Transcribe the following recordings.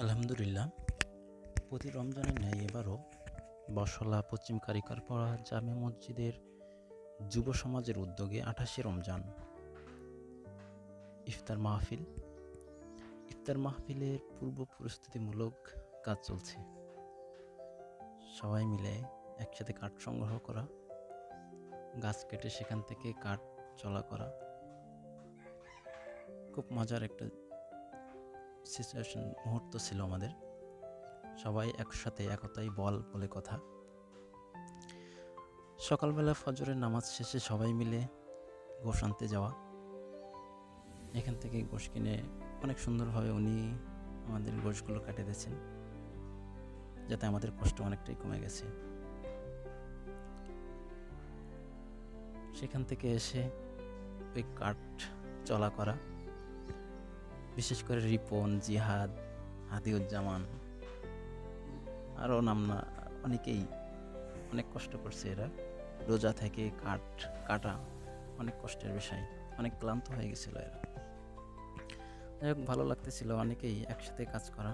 আলহামদুলিল্লাহ। প্রতি রমজানের ন্যায় এবারও বসলা পশ্চিম কারিকারপাড়া জামে মসজিদের যুব সমাজের উদ্যোগে আঠাশে রমজান ইফতার মাহফিল। ইফতার মাহফিলের পূর্ব প্রস্তুতিমূলক কাজ চলছে। সবাই মিলে একসাথে কাঠ সংগ্রহ করা, গাছ কেটে সেখান থেকে কাঠ চলা করা। খুব মজার একটা সিচুয়েশন মুহূর্ত ছিল আমাদের। সবাই একসাথে একতাই বল বলে কথা। সকালবেলা ফজরের নামাজ শেষে সবাই মিলে গোশ আনতে যাওয়া। এখান থেকে গোশ কিনে অনেক সুন্দরভাবে উনি আমাদের গোশগুলো কাটে দিয়েছেন, যাতে আমাদের কষ্ট অনেকটাই কমে গেছে। সেখান থেকে এসে ওই কাঠ চলা করা বিশেষ করে রিপন, জিহাদ, হাদিউজ্জামান, আরও নাম না, অনেকেই অনেক কষ্ট করছে এরা। রোজা থেকে কাঠ, কাটা অনেক কষ্টের বিষয়, অনেক ক্লান্ত হয়ে গেছিল এরা। যাই হোক, ভালো লাগতেছিল অনেকেই একসাথে কাজ করা।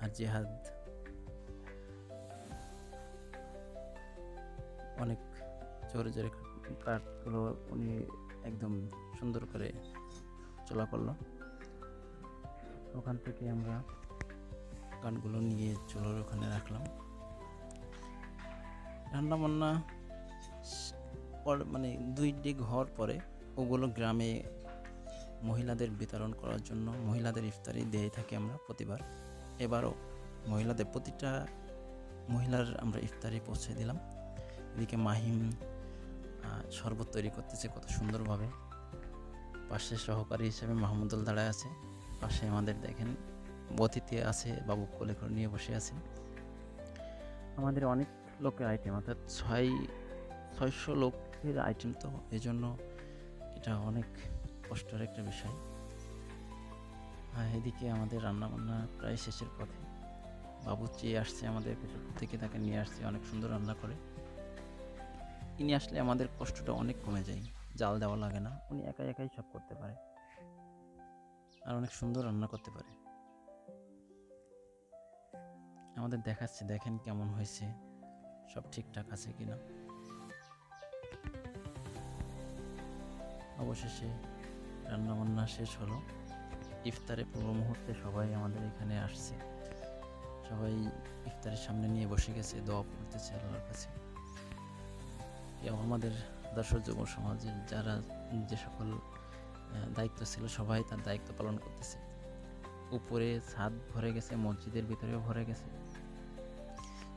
আর জিহাদ অনেক জোরে জোরে কাঠগুলো উনি একদম সুন্দর করে চলা করল। ওখান থেকে আমরা কাঠগুলো নিয়ে চুলোর ওখানে রাখলাম। রান্না বান্না মানে দুই ডিগ হওয়ার পরে ওগুলো গ্রামে মহিলাদের বিতরণ করার জন্য মহিলাদের ইফতারি দিয়ে থাকি আমরা প্রতিবার। এবারও মহিলাদের প্রতিটা মহিলার আমরা ইফতারি পৌঁছে দিলাম। এদিকে মাহিম শরবত তৈরি করতেছে কত সুন্দরভাবে। পাশে সহকারী হিসেবে মাহমুদুল দাঁড়ায় আছে। পাশে আমাদের দেখেন অতিথি আছে, বাবু কোলে করে নিয়ে বসে আছে আমাদের অনেক লোকের আইটেম অর্থাৎ ছয়, ছয়শো লোকের আইটেম তো এই জন্য এটা অনেক কষ্টের একটা বিষয়। আর এদিকে আমাদের রান্নাবান্না প্রায় শেষের পথে। বাবু চেয়ে আসছে আমাদের পেছন থেকে, তাকে নিয়ে আসছে, অনেক সুন্দর রান্না করে। ইনি আসলে আমাদের কষ্টটা অনেক কমে যায়। জাল দেওয়া লাগে না, উনি একাই একাই সব করতে পারে। আর অনেক সুন্দর রান্না করতে পারে। আমাদের দেখাচ্ছে, দেখেন কেমন হয়েছে। সব ঠিকঠাক আছে কিনা। অবশেষে রান্না বান্না শেষ হলো। ইফতারে পূর্ব মুহূর্তে সবাই আমাদের এখানে আসছে। সবাই ইফতারের সামনে নিয়ে বসে গেছে, দোয়া পড়তেছে আল্লাহর কাছে। কেউ আমাদের আদর্শ যুব সমাজের যারা যে সকল দায়িত্ব ছিল, সবাই তার দায়িত্ব পালন করতেছে। উপরে ছাদ ভরে গেছে, মসজিদের ভিতরেও ভরে গেছে।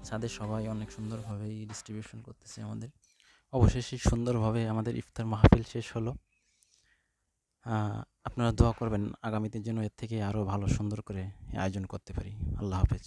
ছাদে সবাই অনেক সুন্দরভাবে ডিস্ট্রিবিউশন করতেছে আমাদের। অবশেষে সুন্দরভাবে আমাদের ইফতার মাহফিল শেষ হলো। আপনারা দোয়া করবেন, আগামীতে যেন এর থেকে আরও ভালো, সুন্দর করে আয়োজন করতে পারি। আল্লাহ হাফেজ।